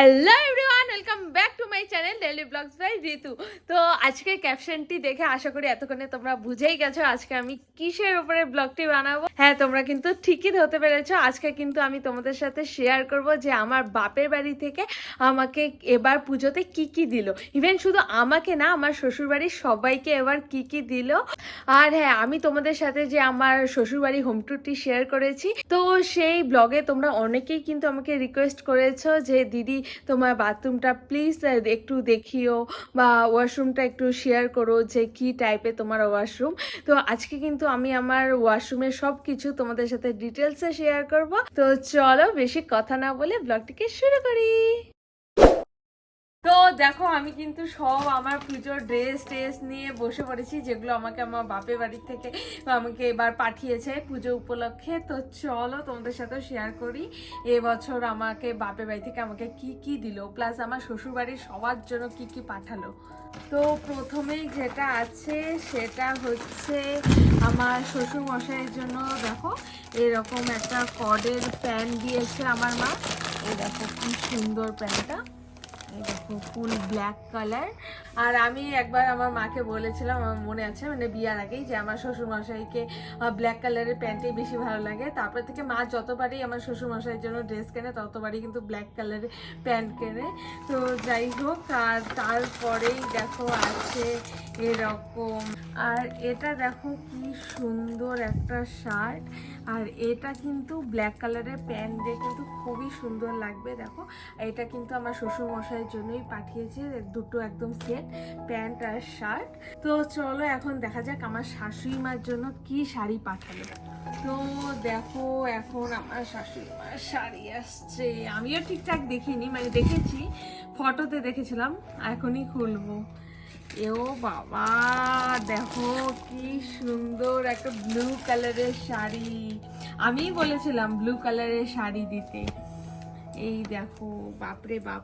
Hello My channel daily blogs by Ritu. তো আজকে ক্যাপশনটি দেখে আশা করি এতক্ষণে তোমরা বুঝেই গেছো আজকে আমি কিসের উপরে ব্লগটি বানাবো। হ্যাঁ তোমরা কিন্তু ঠিকই ধরতে পেরেছ। আজকে কিন্তু আমি তোমাদের সাথে শেয়ার করব যে আমার বাপের বাড়ি থেকে আমাকে এবার পুজোতে কি কি দিল। ইভেন শুধু আমাকে না, আমার শ্বশুর বাড়ির সবাইকে এবার কি কি দিল। আর হ্যাঁ আমি তোমাদের সাথে যে আমার শ্বশুরবাড়ি হোম ট্যুরটি শেয়ার করেছি, তো সেই ব্লগে তোমরা অনেকেই কিন্তু আমাকে রিকোয়েস্ট করেছ যে, দিদি, তোমার বাথরুমটা প্লিজ একটু দেখিও বা ওয়াশরুমটা একটু শেয়ার করো যে কি টাইপে তোমার ওয়াশরুম। তো আজকে কিন্তু আমি আমার ওয়াশরুমের সব কিছু তোমাদের সাথে ডিটেলসে শেয়ার করব। তো চলো বেশি কথা না বলে ব্লগটিকে শুরু করি। তো দেখো, আমি কিন্তু সব আমার পুজোর ড্রেস ট্রেস নিয়ে বসে পড়েছি, যেগুলো আমাকে আমার বাপের বাড়ির থেকে আমাকে এবার পাঠিয়েছে পুজো উপলক্ষে। তো চলো তোমাদের সাথে শেয়ার করি, এবছর আমাকে বাপের বাড়ি থেকে আমাকে কি কি দিল প্লাস আমার শ্বশুর বাড়ির সবার জন্য কি কি পাঠালো। তো প্রথমেই যেটা আছে, সেটা হচ্ছে আমার শ্বশুর মশাইয়ের জন্য দেখো, এরকম একটা কডের প্যান্ট দিয়েছে আমার মা। এই দেখো কি সুন্দর প্যান্টটা এই ফুল ব্ল্যাক কালার আর আমি একবার আমার মাকে বলেছিলাম, আমার মনে আছে মানে বিয়ার আগেই, যে আমার শ্বশুর মশাইকে ব্ল্যাক কালারের প্যান্টই বেশি ভালো লাগে। তারপর থেকে মা যতবারই আমার শ্বশুর মশাইয়ের জন্য ড্রেস কেনে, ততবারই কিন্তু ব্ল্যাক কালারের প্যান্ট কেনে। তো যাই হোক, আর তারপরেই দেখো আছে এরকম। আর এটা দেখো কি সুন্দর একটা শার্ট আর এটা কিন্তু ব্ল্যাক কালারের প্যান্ট দিয়ে কিন্তু খুবই সুন্দর লাগবে, দেখো। এটা কিন্তু আমার শ্বশুর মশাইয়ের জন্যই পাঠিয়েছে দুটো একদম সেট, প্যান্ট আর শার্ট। তো চলো এখন দেখা যাক আমার শাশুড়ি মার জন্য কি শাড়ি পাঠালো। তো দেখো এখন আমার শাশুড়ি মার শাড়ি আসছে। আমিও ঠিকঠাক দেখিনি মানে দেখেছি, ফটোতে দেখেছিলাম, এখনই খুলবো। এও বাবা, দেখো কি সুন্দর একটা ব্লু কালারের শাড়ি। আমি বলেছিলাম ব্লু কালারের শাড়ি দিতে। এই দেখো, বাপরে বাপ।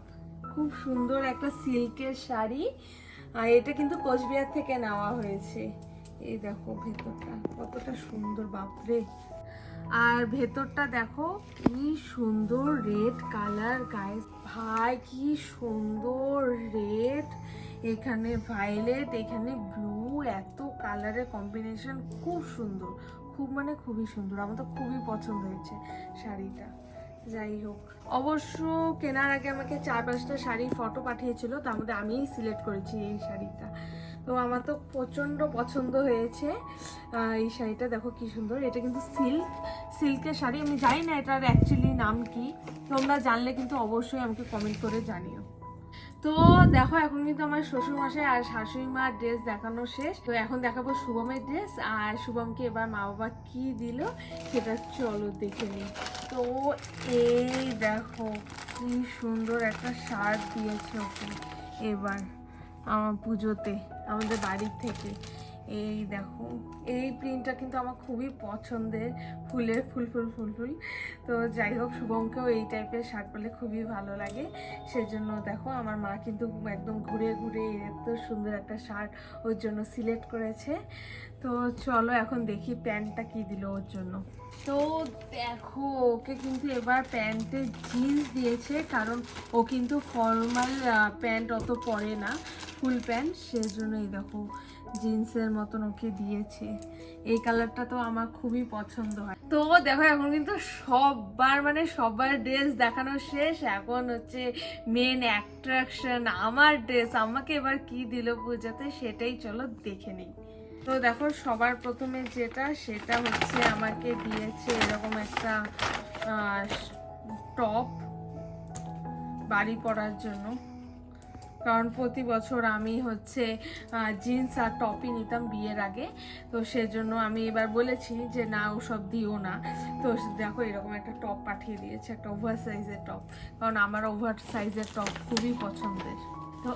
খুব সুন্দর একটা সিল্কের শাড়ি। আর এটা কিন্তু কোচবিহার থেকে নেওয়া হয়েছে। এই দেখো ভেতরটা, কতটা সুন্দর, বাপরে। আর ভেতরটা দেখো, কি সুন্দর রেড কালার গায়ে ভাই, কি সুন্দর রেড। এখানে ভায়োলেট এখানে ব্লু এত কালারের কম্বিনেশন খুব সুন্দর। খুব মানে খুবই সুন্দর, আমার তো খুবই পছন্দ হয়েছে শাড়িটা। যাই হোক। অবশ্য কেনার আগে আমাকে চার পাঁচটা শাড়ির ফটো পাঠিয়েছিল তার মধ্যে আমিই সিলেক্ট করেছি এই শাড়িটা। তো আমার তো প্রচণ্ড পছন্দ হয়েছে। এই শাড়িটা দেখো কি সুন্দর, এটা কিন্তু সিল্ক সিল্কের শাড়ি। আমি জানি না এটার অ্যাকচুয়ালি নাম কি। তোমরা জানলে কিন্তু অবশ্যই আমাকে কমেন্ট করে জানিও। তো দেখো, এখন কিন্তু আমার শ্বশুর মশাই আর শাশুড়ি মার ড্রেস দেখানো শেষ। তো এখন দেখাবো শুভমের ড্রেস আর শুভমকে এবার মা বাবা কি দিল সেটা চলো দেখে নিই। তো এই দেখো, কি সুন্দর একটা শার্ট দিয়েছে ওকে এবার আমার পুজোতে, আমাদের বাড়ির থেকে। এই দেখো, এই প্রিন্টটা কিন্তু আমার খুবই পছন্দের, ফুলের ফুল ফুল ফুল ফুল। তো যাই হোক শুভমকেও এই টাইপের শার্ট পরলে খুবই ভালো লাগে। সেজন্য দেখো, আমার মা কিন্তু একদম ঘুরে ঘুরে এত সুন্দর একটা শার্ট ওর জন্য সিলেক্ট করেছে। তো চলো এখন দেখি প্যান্টটা কি দিল ওর জন্য। তো দেখো, ওকে কিন্তু এবার প্যান্টে জিন্স দিয়েছে, কারণ ও কিন্তু ফর্মাল প্যান্ট অত পরে না, ফুল প্যান্ট। সেজন্যই দেখো জিন্সের মতন ওকে দিয়েছে। এই কালারটা তো আমার খুবই পছন্দ হয়। তো দেখো, এখন কিন্তু সববার মানে সবার ড্রেস দেখানো শেষ। এখন হচ্ছে মেন অ্যাট্রাকশন আমার ড্রেস আমাকে এবার কি দিল পুজোতে সেটাই চলো দেখে নিই। তো দেখো, সবার প্রথমে যেটা, সেটা হচ্ছে আমাকে দিয়েছে এরকম একটা টপ বাড়ি পরার জন্য। কারণ প্রতি বছর আমি হচ্ছে জিন্স আর টপই নিতাম বিয়ের আগে। তো সেজন্য আমি এবার বলেছি যে, না, ওসব দিও না। তো দেখো এরকম একটা টপ পাঠিয়ে দিয়েছে, একটা ওভার সাইজের টপ। কারণ আমার ওভার সাইজের টপ খুবই পছন্দের। তো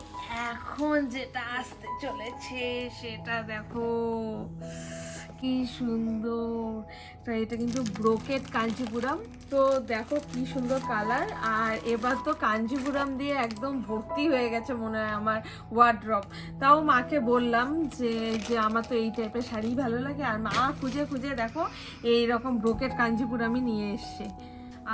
এখন যেটা আসতে চলেছে সেটা দেখো। কি সুন্দর। তো এটা কিন্তু ব্রোকেট কাঞ্চিপুরম। তো দেখো কি সুন্দর কালার আর এবার তো কাঞ্চিপুরম দিয়ে একদম ভর্তি হয়ে গেছে মনে হয় আমার ওয়ার্ড্রপ তাও মাকে বললাম যে যে আমার তো এই টাইপের শাড়ি ভালো লাগে। আর মা খুঁজে খুঁজে দেখো এই রকম ব্রোকেট কাঞ্চিপুরমই নিয়ে এসছে।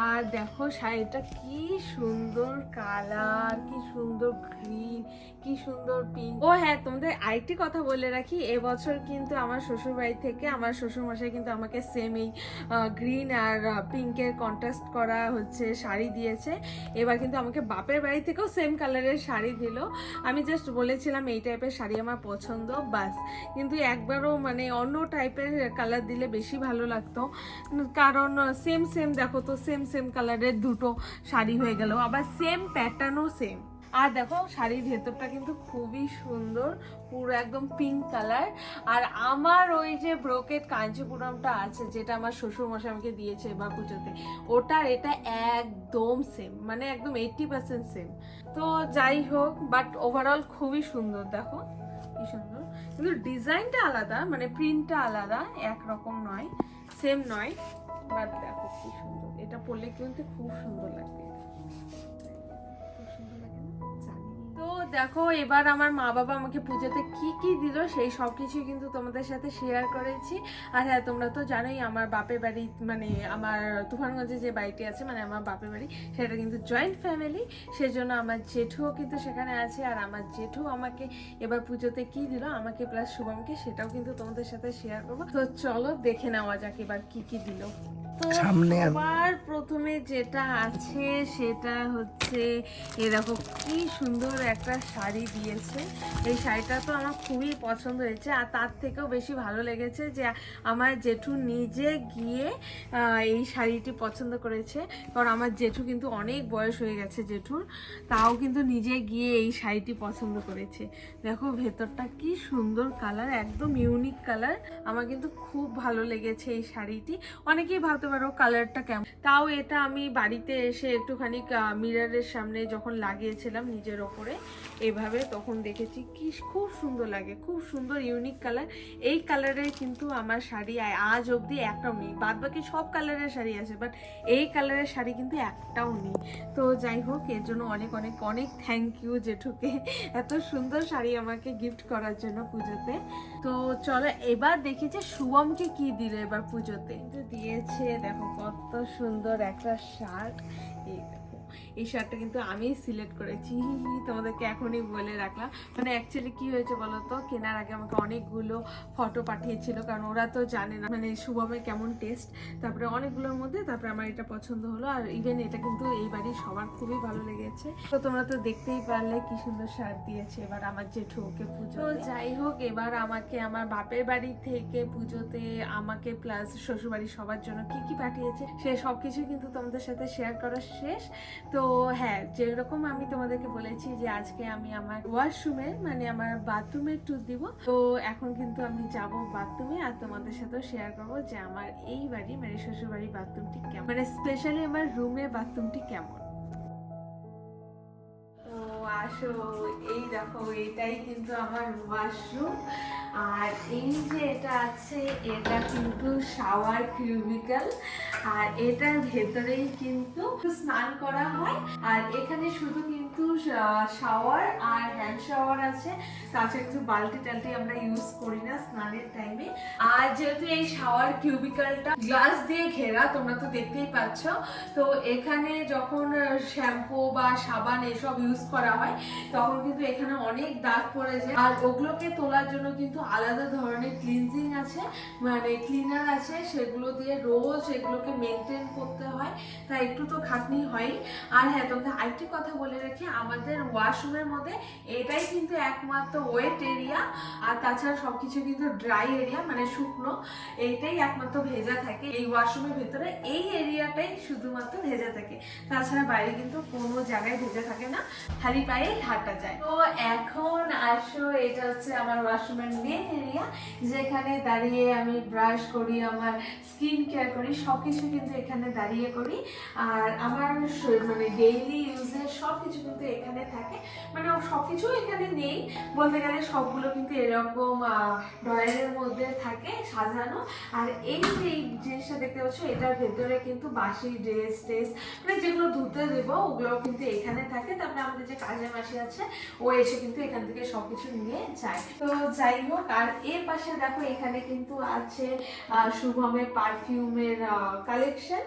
আর দেখো শাড়িটা কি সুন্দর কালার, কি সুন্দর গ্রিন কি সুন্দর পিঙ্ক ও হ্যাঁ তোমাদের আরেকটি কথা বলে রাখি, এবছর কিন্তু আমার শ্বশুর বাড়ি থেকে আমার শ্বশুর মশাই কিন্তু আমাকে সেম এই গ্রিন আর পিঙ্কের কন্ট্রাস্ট করা হচ্ছে, শাড়ি দিয়েছে। এবার কিন্তু আমাকে বাপের বাড়ি থেকেও সেম কালারের শাড়ি দিল। আমি জাস্ট বলেছিলাম এই টাইপের শাড়ি আমার পছন্দ, বাস। কিন্তু একবারও মানে অন্য টাইপের কালার দিলে বেশি ভালো লাগতো। কারণ সেম সেম দেখো তো সেম সেম সেম কালারের দুটো শাড়ি হয়ে গেল। আবার সেম প্যাটার্নও সেম আর দেখো, শাড়ির ভেতরটা কিন্তু খুবই সুন্দর, পুরো একদম পিঙ্ক কালার আর আমার ওই যে ব্রোকেট কাঞ্চিপুরমটা আছে, যেটা আমার শ্বশুর মশাই আমাকে দিয়েছে এবার পুজোতে, ওটার এটা একদম সেম মানে একদম এইটটি পার্সেন্ট সেম তো যাই হোক বাট ওভারঅল খুবই সুন্দর, দেখো, কি সুন্দর। কিন্তু ডিজাইনটা আলাদা মানে প্রিন্টটা আলাদা, একরকম নয় সেম নয়। বাট দেখো কি সুন্দর। এটা পরলে কিন্তু খুব সুন্দর লাগবে। দেখো, এবার আমার মা বাবা আমাকে পুজোতে কি কি দিল সেই সব কিছুই কিন্তু তোমাদের সাথে শেয়ার করেছি। আর হ্যাঁ তোমরা তো জানোই আমার বাপের বাড়ি মানে আমার তুফানগঞ্জে যে বাড়িটি আছে মানে আমার বাপের বাড়ি, সেটা কিন্তু জয়েন্ট ফ্যামিলি সেজন্য আমার জেঠুও কিন্তু সেখানে আছে আর আমার জেঠু আমাকে এবার পুজোতে কি দিল, আমাকে প্লাস শুভমকে, সেটাও কিন্তু তোমাদের সাথে শেয়ার করব। তো চলো দেখে নেওয়া যাক এবার কি কি দিল। সামনে সবার প্রথমে যেটা আছে সেটা হচ্ছে এ দেখো কি সুন্দর একটা শাড়ি দিয়েছে। এই শাড়িটা তো আমার খুবই পছন্দ হয়েছে আর তার থেকেও বেশি ভালো লেগেছে যে আমার জেঠু নিজে গিয়ে এই শাড়িটি পছন্দ করেছে। কারণ আমার জেঠু কিন্তু অনেক বয়স হয়ে গেছে জেঠুর তাও কিন্তু নিজে গিয়ে এই শাড়িটি পছন্দ করেছে। দেখো ভেতরটা কি সুন্দর কালার একদম ইউনিক কালার আমার কিন্তু খুব ভালো লেগেছে এই শাড়িটি। অনেকেই ভাবতে পারো কালারটা কেমন? তাও এটা আমি বাড়িতে এসে একটুখানি মিরারের সামনে যখন লাগিয়েছিলাম নিজের ওপরে, এভাবে তখন দেখেছি কি খুব সুন্দর লাগে, খুব সুন্দর ইউনিক কালার এই কালারের কিন্তু আমার শাড়ি আজ অবধি একটাও নেই বাদ বাকি সব কালারের শাড়ি আছে বাট এই কালারের শাড়ি কিন্তু একটাও নেই। তো যাই হোক, এর জন্য অনেক অনেক অনেক থ্যাংক ইউ জেঠুকে, এত সুন্দর শাড়ি আমাকে গিফট করার জন্য পুজোতে। তো চলো, এবার দেখি যে শুভমকে কি দিল এবার পুজোতে। দিয়েছে দেখো কত সুন্দর একটা শার্ট। এই শার্টটা কিন্তু আমি সিলেক্ট করেছি। তোমাদেরকে এখনই বলে রাখলাম। মানে অ্যাকচুয়ালি কি হয়েছে বলো তো কেনার আগে আমাকে অনেকগুলো ফটো পাঠিয়েছিল, কারণ ওরা তো জানে না মানে শুভমের কেমন টেস্ট তারপরে অনেকগুলোর মধ্যে তারপরে আমার এটা পছন্দ হলো। আর ইভেন এটা কিন্তু এই সবার খুবই ভালো লেগেছে। তো তোমরা তো দেখতেই পারলে কি সুন্দর শার্ট দিয়েছে এবার আমার জেঠু ওকে পুজো যাই হোক, এবার আমাকে আমার বাপের বাড়ি থেকে পুজোতে আমাকে প্লাস শ্বশুর বাড়ি সবার জন্য কি কি পাঠিয়েছে, সে সব কিছু কিন্তু তোমাদের সাথে শেয়ার করা শেষ। তো হ্যাঁ যেরকম আমি তোমাদেরকে বলেছি যে আজকে আমি আমার ওয়াশরুমে মানে আমার বাথরুমে ট্যুর দিব। তো এখন কিন্তু আমি যাব বাথরুমে আর তোমাদের সাথেও শেয়ার করব যে আমার এই বাড়ি মানে শ্বশুর বাড়ির বাথরুমটি কেমন। মানে স্পেশালি আমার রুমে বাথরুমটি কেমন। আসো, এই দেখো, এটাই কিন্তু আমার ওয়াশরুম আর এই যে এটা আছে, এটা কিন্তু শাওয়ার কিউবিক্যাল আর এটার ভেতরেই কিন্তু স্নান করা হয়। আর এখানে শুধু কিন্তু শাওয়ার আর হ্যান্ড শাওয়ার আছে, তাছাড়া কিন্তু বালতি টালতি আমরা ইউজ করি না স্নানের টাইমে আর যেহেতু এই শাওয়ার কিউবিক্যালটা গ্লাস দিয়ে ঘেরা, তোমরা তো দেখতেই পাচ্ছ, তো এখানে যখন শ্যাম্পু বা সাবান এসব ইউজ করা হয়, তখন কিন্তু এখানে অনেক দাগ পড়ে যায়। আর ওগুলোকে তোলার জন্য কিন্তু আলাদা ধরনের ক্লিনজিং আছে মানে ক্লিনার আছে, সেগুলো দিয়ে রোজ এগুলোকে মেনটেন করতে হয়, তাই একটু তো খাটনি হয় আর হ্যাঁ তোমাকে আরেকটি কথা বলে রাখি, আমাদের ওয়াশরুমের মধ্যে এটাই কিন্তু একমাত্র ওয়েট এরিয়া আর তাছাড়া সবকিছু কিন্তু ড্রাই এরিয়া মানে শুকনো এইটাই একমাত্র ভেজা থাকে। এই ওয়াশরুমের ভেতরে এই এরিয়াটাই শুধুমাত্র ভেজা থাকে। তাছাড়া বাইরে কিন্তু কোনো জায়গায় ভেজা থাকে না, খালি পায়ে হাঁটা যায়। তো এখন আসো, এটা হচ্ছে আমার ওয়াশরুমের মেন এরিয়া যেখানে দাঁড়িয়ে আমি ব্রাশ করি, আমার স্কিন কেয়ার করি সব কিছু কিন্তু এখানে দাঁড়িয়ে করি। আর আমার মানে ডেইলি ইউজের সব কিছু কিন্তু এখানে থাকে। মানে সব কিছু এখানে নেই। বলতে গেলে সবগুলো কিন্তু এরকম ড্রয়ারের মধ্যে থাকে সাজানো। আর এই যে এই জিনিসটা দেখতে পাচ্ছ, এটার ভেতরে কিন্তু বাসি ড্রেস ট্রেস মানে যেগুলো ধুতে দেবো ওগুলো কিন্তু এখানে থাকে। তারপরে আমাদের যে কাজের মাসি আছে, ও এসে কিন্তু এখান থেকে সবকিছু নিয়ে যায়। তো যাই হোক আর এর পাশে দেখো এখানে কিন্তু আছে শুভমের পারফিউমের কালেকশন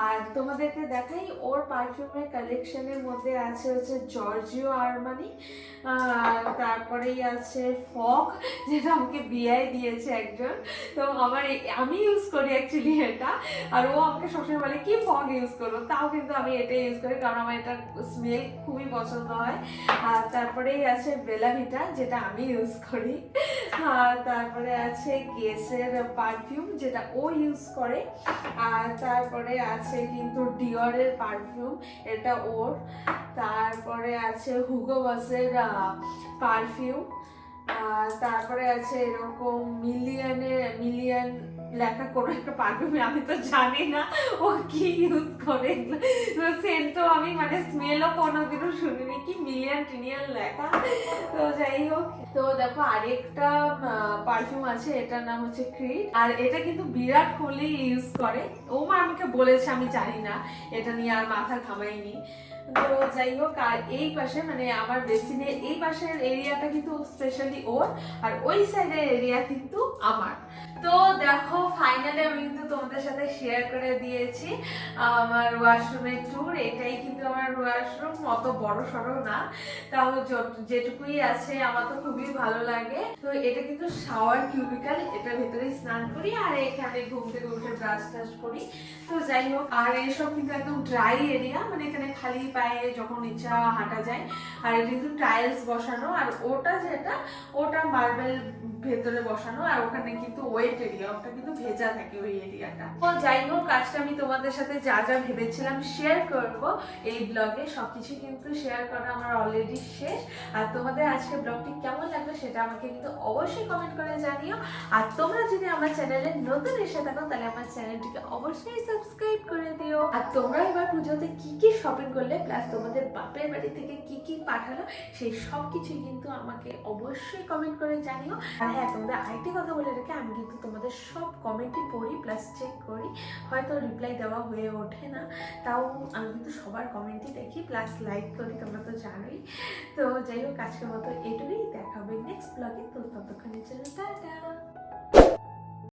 আর তোমাদেরকে দেখাই, ওর পারফিউমের কালেকশনের মধ্যে আছে হচ্ছে জর্জিও আরমানি আর তারপরেই আছে ফগ যেটা আমাকে বিয়ায় দিয়েছে একজন। তো আমার আমি ইউজ করি অ্যাকচুয়ালি এটা। আর ও আমাকে সবসময় বলে, কি ফগ ইউজ করো তাও কিন্তু আমি এটা ইউজ করি, কারণ আমার এটা স্মেল খুবই পছন্দ হয়। আর তারপরেই আছে বেলাভিটা যেটা আমি ইউজ করি। আর তারপরে আছে গেসের পারফিউম যেটা ও ইউজ করে, আর তারপরে আছে কিন্তু ডিওরের পারফিউম এটা ওর। তারপরে আছে হুগো বসের পারফিউম তারপরে আছে এরকম মিলিয়নের মিলিয়ন লেখা কোনো একটা পারফিউম আমি তো জানি না ও কি ইউজ করে। তো সেন্ট তো আমি মানে স্মেলও কোনোদিনও শুনিনি, কি মিলিয়ন টিনিয়ন লেখা। তো যাই হোক, তো দেখো, আরেকটা পারফিউম আছে, এটার নাম হচ্ছে ক্রিট আর এটা কিন্তু বিরাট কোহলি ইউজ করে। ও মা আমাকে বলেছে, আমি জানি না, এটা নিয়ে আর মাথা ঘামাইনি। তো যাই হোক, আর এই পাশে মানে আমার বেসিনের এই পাশের এরিয়াটা কিন্তু স্পেশালি ওর, আর ওই সাইডের এরিয়া কিন্তু আমার। তো দেখো ফাইনালি আমি কিন্তু তোমাদের সাথে শেয়ার করে দিয়েছি, আমার ওয়াশরুমের ট্যুর এটাই কিন্তু আমার ওয়াশরুম অত বড় সড়ো না। তাও যেটুকুই আছে, আমার তো খুবই ভালো লাগে। তো এটা কিন্তু শাওয়ার কিউবিকাল এটার ভেতরে স্নান করি আর এখানে ঘুম থেকে উঠে ব্রাশ টাশ করি। তো যাই হোক, আর এসব কিন্তু একদম ড্রাই এরিয়া মানে এখানে খালি পায়ে যখন ইচ্ছা হাঁটা যায়। আর এটা কিন্তু টাইলস বসানো, আর ওটা যেটা, ওটা মার্বেল ভেতরে বসানো, আর ওখানে কিন্তু ওয়েট এরিয়া ওটা কিন্তু ভেজা থাকে ওই এরিয়াটা তো যাই হোক, আজকে আমি তোমাদের সাথে যা যা ভেবেছিলাম শেয়ার করব এই ব্লগে সবকিছু কিন্তু শেয়ার করা আমার অলরেডি শেষ। আর তোমাদের আজকে ব্লগটি কেমন লাগল সেটা আমাকে কিন্তু অবশ্যই কমেন্ট করে জানিও। আর তোমরা যদি আমার চ্যানেলে নতুন এসে থাকো, তাহলে আমার চ্যানেলটিকে অবশ্যই সাবস্ক্রাইব করে দিও। আর তোমরা এবার পুজোতে কি কি শপিং করলে প্লাস তোমাদের বাপের বাড়ি থেকে কি কি পাঠালো, সেই সব কিছুই কিন্তু আমাকে অবশ্যই কমেন্ট করে জানিও। আর হ্যাঁ তোমাদের আরেকটি কথা বলে রেখে, আমি কিন্তু তোমাদের সব কমেন্টই পড়ি প্লাস চেক করি। হয়তো রিপ্লাই দেওয়া হয়ে ওঠে না, তাও আমি কিন্তু সবার কমেন্টই দেখি প্লাস লাইক করি, তোমরা তো জানোই। তো যাই হোক, আজকের মতো এটুকুই দেখাবে নেক্সট ব্লগে তো ততক্ষণের জন্য টাটা